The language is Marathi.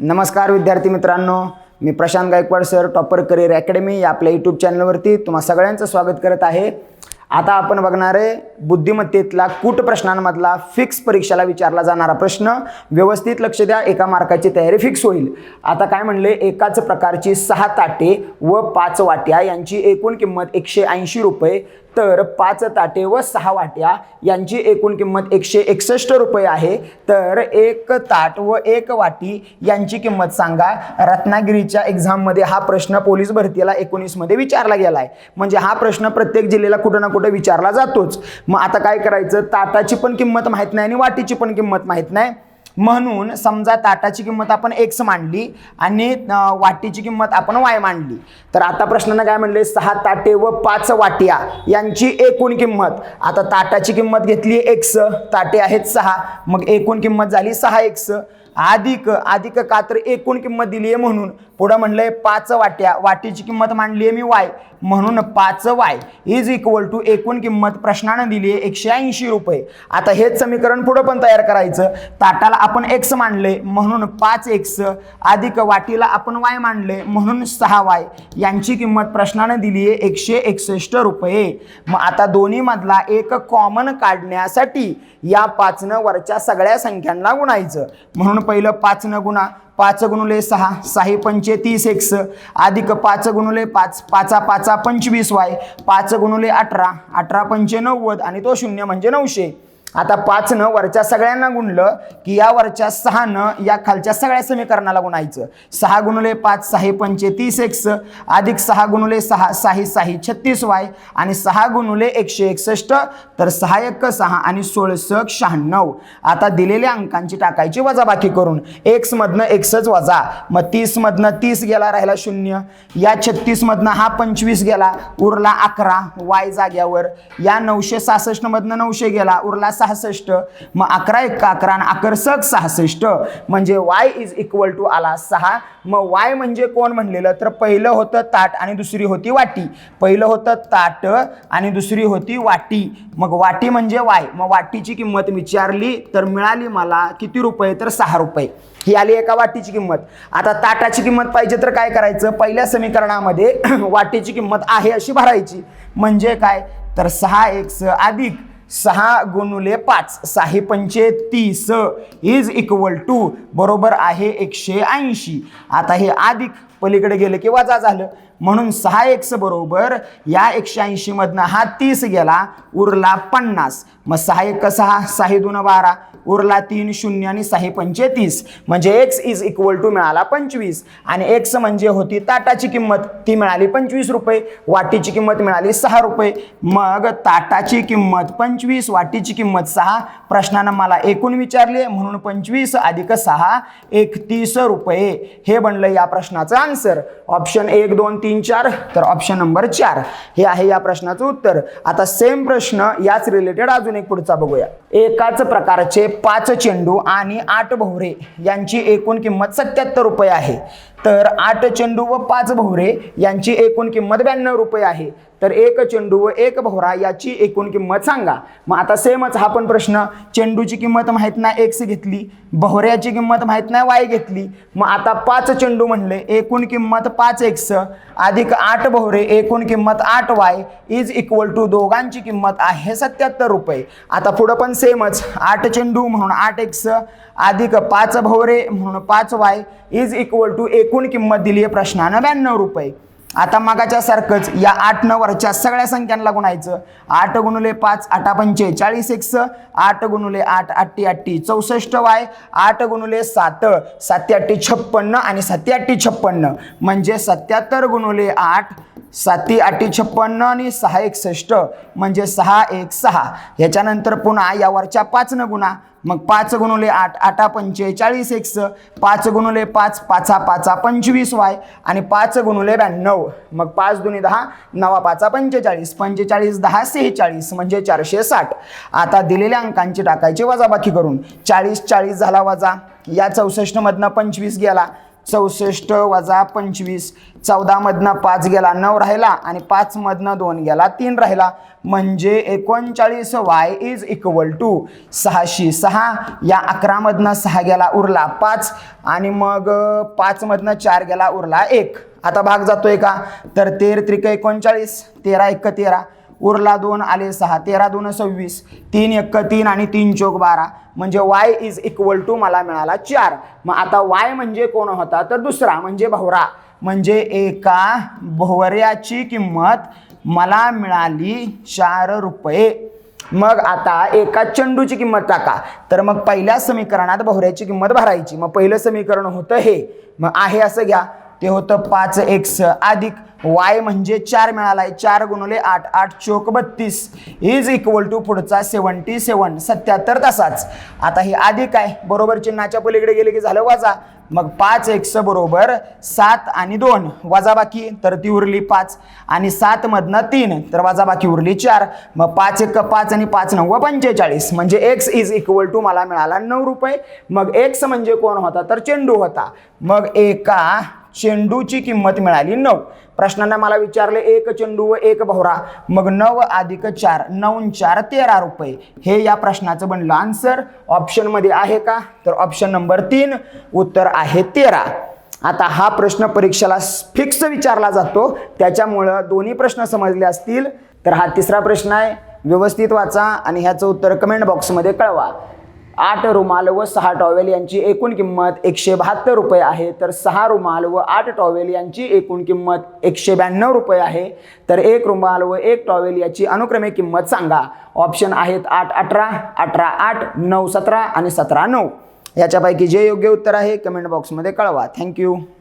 नमस्कार विद्यार्थी मित्रांनो मी Prashant Gaikwad sir topper career academy या आपल्या यूट्यूब चॅनलवरती तुम्हा सगळ्यांचं स्वागत करत आहे. आता आपण बघणार आहे बुद्धिमत्तेतला कूट प्रश्नांमधला फिक्स परीक्षेला विचारला जाणारा प्रश्न. व्यवस्थित लक्ष द्या एका मार्काची तयारी फिक्स होईल. आता काय म्हणले एकाच प्रकारची सहा ताटे व पाच वाट्या यांची एकूण किंमत एकशे ऐंशी रुपये. तर पाच ताटे व सहा वाट्या यांची एकूण किंमत एकशे एकसष्ट रुपये आहे. तर एक ताट व एक वाटी यांची किंमत सांगा. रत्नागिरीच्या एक्झाममध्ये हा प्रश्न पोलीस भरतीला एकोणीसमध्ये विचारला गेला आहे म्हणजे हा प्रश्न प्रत्येक जिल्ह्याला कुठं ना कुठं विचारला जातोच. मग आता काय करायचं? ताटाची पण किंमत माहीत नाही आणि वाटीची पण किंमत माहीत नाही. म्हणून समजा ताटाची किंमत आपण एक्स मांडली आणि वाटीची किंमत आपण वाय मांडली. तर आता प्रश्नानं काय म्हणले? सहा ताटे व पाच वाट्या यांची एकूण किंमत. आता ताटाची किंमत घेतली एक्स ताटे आहेत सहा. मग एकूण किंमत झाली सहा एक्स अधिक अधिक कात्र एकूण किंमत दिली आहे म्हणून. पुढं म्हणलंय पाच वाट्या वाटीची किंमत मांडली आहे मी वाय. म्हणून पाच वाय इज इक्वल टू एकूण किंमत प्रश्नानं दिली आहे एकशे ऐंशी रुपये. आता हेच समीकरण पुढं पण तयार करायचं. ताटाला आपण एक्स मांडले म्हणून पाच एक्स अधिक वाटीला आपण वाय मांडले म्हणून सहा वाय यांची किंमत प्रश्नानं दिली आहे एकशे एकसष्ट रुपये. मग आता दोन्ही मधला एक कॉमन काढण्यासाठी या पाचनं वरच्या सगळ्या संख्यांना गुणायचं. म्हणून पहिलं पाच न गुणा पाच गुणुले सहा सहा पंचे तीस एक्स अधिक पाच गुणुले पाच पाचा पाचा पंचवीस वाय पाच गुणुले अठरा अठरा पंचे नव्वद आणि तो शून्य म्हणजे नऊशे. आता पाचनं वरच्या सगळ्यांना गुणलं की या वरच्या सहानं या खालच्या सगळ्या समीकरणाला गुणायचं. सहा गुणुले पाच सहा पंचे तीस एक्स. अधिक सहा गुणुले सहा साही साही छत्तीस वाय. आणि सहा गुणुले एकशे एकसष्ट तर सहा एक सहा आणि सोळसक शहाण्णव. आता दिलेल्या अंकांची टाकायची वजाबाकी करून. एक्समधनं एक्सच वजा. मग तीसमधनं तीस गेला राहिला शून्य. या छत्तीसमधनं हा पंचवीस गेला उरला अकरा वाय जाग्यावर. या नऊशे सहासष्टमधनं नऊशे गेला उरला सहासष्ट मग अकरा एक अकरा आणि आकर्षक सहासष्ट म्हणजे वाय इज इक्वल टू आला सहा. मग वाय म्हणजे कोण म्हणलेलं? तर पहिलं होतं ताट आणि दुसरी होती वाटी. पहिलं होतं ताट आणि दुसरी होती वाटी. मग वाटी म्हणजे वाय मग वाटीची किंमत विचारली तर मिळाली मला किती रुपये? तर सहा रुपये. ही आली एका वाटीची किंमत. आता ताटाची किंमत पाहिजे तर काय करायचं? पहिल्या समीकरणामध्ये वाटीची किंमत आहे अशी भरायची. म्हणजे काय? तर सहा एक्स अधिक सहा गुणुले पाच सहा पंचे तीस इज इक्वल टू बरोबर आहे एकशे ऐंशी. आता हे अधिक पलीकडे गेलं की वजा झालं. म्हणून सहा एक्स बरोबर या एकशे ऐंशीमधनं हा तीस गेला उरला पन्नास. मग सहा एक सहा साही दोन बारा. उरला तीन शून्य आणि सहा पंचे तीस म्हणजे एक्स इज इक्वल टू मिळाला पंचवीस. आणि एक्स म्हणजे होती ताटाची किंमत. ती मिळाली पंचवीस रुपये. वाटीची किंमत मिळाली सहा रुपये. मग ताटाची किंमत पंचवीस वाटीची किंमत सहा. प्रश्नानं मला एकूण विचारले म्हणून पंचवीस अधिक सहा एकतीस रुपये. हे बनलं या प्रश्नाचं आन्सर ऑप्शन एक दोन तीन चार तर ऑप्शन नंबर चार. हे आहे या प्रश्नाचं उत्तर. आता सेम प्रश्न याच रिलेटेड अजून एक पुढचा बघूया. एकाच प्रकारचे पाच चेंडू आणि आठ भोवरे यांची एकूण किंमत सत्याहत्तर रुपये आहे. तर आठ चेंडू व पाच भोवरे यांची एकूण किंमत ब्याण्णव रुपये आहे. तर एक चेंडू व एक भोवरा याची एकूण किंमत सांगा. मग आता सेमच हा पण प्रश्न. चेंडूची किंमत माहीत नाही एक्स घेतली. भोवऱ्याची किंमत माहीत नाही वाय घेतली. मग आता पाच चेंडू म्हणले एकूण किंमत पाच एक्स अधिक आठ भोवरे एकूण किंमत आठ वाय इज इक्वल टू दोघांची किंमत आहे सत्याहत्तर रुपये. आता पुढं पण सेमच. आठ चेंडू म्हणून आठ एक्स अधिक पाच भोवरे म्हणून पाच वाय इज इक्वल टू एक एकूण किंमत दिली आहे प्रश्नानं ब्याण्णव रुपये. आता मागाच्या सारखंच या आठ नवरच्या सगळ्या संख्यांना गुणायचं. आठ गुणुले पाच आठा पंचे चाळीस एक्स. आठ गुणुले आठ आठी आठी चौसष्ट वाय. आठ गुणुले सात सत्याअट्टी छप्पन्न आणि सत्याट्टी छप्पन्न. म्हणजे सत्याहत्तर गुणुले आठ साती आठी छप्पन्न आणि सहा एकसष्ट म्हणजे सहा एक सहा. ह्याच्यानंतर पुन्हा यावरच्या पाचनं गुणा. मग पाच गुणुले आठ आठा पंचेचाळीस एक्स पाच गुणुले पाच पाचा पाचा पंचवीस वाय. आणि पाच गुणुले ब्याण्णव. मग पाच दुनी दहा नवा पाचा पंचेचाळीस पंचेचाळीस दहा सेहेचाळीस म्हणजे चारशे साठ. आता दिलेल्या अंकांची टाकायची वजाबाकी करून. चाळीस चाळीस झाला वजा. या चौसष्टमधनं पंचवीस गेला. चौसष्ट वजा पंचवीस. चौदामधनं पाच गेला नऊ राहिला आणि पाचमधनं दोन गेला तीन राहिला. म्हणजे एकोणचाळीस वाय इज इक्वल टू सहाशे सहा. या अकरामधनं सहा गेला उरला पाच. आणि मग पाचमधनं चार गेला उरला एक. आता भाग जातोय का? तर तेर त्रिक एकोणचाळीस तेरा एक तेरा. उरला दोन आले सहा तेरा दोन सव्वीस. तीन एक तीन आणि तीन चौक बारा. म्हणजे वाय इज इक्वल टू मला मिळाला चार. मग आता वाय म्हणजे कोण होता? तर दुसरा म्हणजे भवरा. म्हणजे एका भोवऱ्याची किंमत मला मिळाली चार रुपये. मग आता एका चेंडूची किंमत टाका. तर मग पहिल्या समीकरणात भोवऱ्याची किंमत भरायची. मग पहिलं समीकरण होतं हे. मग आहे असं घ्या. ते होतं पाच एक्स. अधिक वाय म्हणजे चार मिळालाय. चार गुणवले आठ. आठ चोक बत्तीस. इज इक्वल टू पुढचा सेवन्टी सेवन सत्याहत्तर तासाच. आता हे अधिक आहे. बरोबर चिन्हाच्या पलीकडे गेले की झालं वाजा. मग पाच एक्स बरोबर सात आणि दोन. वजाबाकी तर ती उरली पाच. आणि सात मधनं तीन तर वजाबाकी उरली चार. मग पाच एक पाच आणि पाच नव्वद पंचेचाळीस. म्हणजे एक्स इज इक्वल टू मला मिळाला नऊ रुपये. मग एक्स म्हणजे कोण होता? तर चेंडू होता. मग एका चेंडूची किंमत मिळाली नऊ. प्रश्नानं मला विचारले एक चेंडू व एक भोवरा मग नऊ अधिक चार नऊ चार तेरा रुपये. हे या प्रश्नाचं बनलं आन्सर ऑप्शनमध्ये आहे का? तर ऑप्शन नंबर तीन उत्तर आहे तेरा. आता हा प्रश्न परीक्षेला फिक्स विचारला जातो. त्याच्यामुळं दोन्ही प्रश्न समजले असतील. तर हा तिसरा प्रश्न आहे. व्यवस्थित वाचा आणि ह्याचं उत्तर कमेंट बॉक्समध्ये कळवा. आठ रुमाल व सहा टॉवेल यांची एकूण किंमत एकशे बहात्तर रुपये आहे. तर सहा रुमाल व आठ टॉवेल यांची एकूण किंमत एकशे ब्याण्णव रुपये आहे. तर एक रुमाल व एक टॉवेल याची अनुक्रमे किंमत सांगा. ऑप्शन आहेत आठ अठरा अठरा आठ नऊ सतरा आणि सतरा नऊ. याच्यापैकी जे योग्य उत्तर आहे कमेंट बॉक्समध्ये कळवा. थँक्यू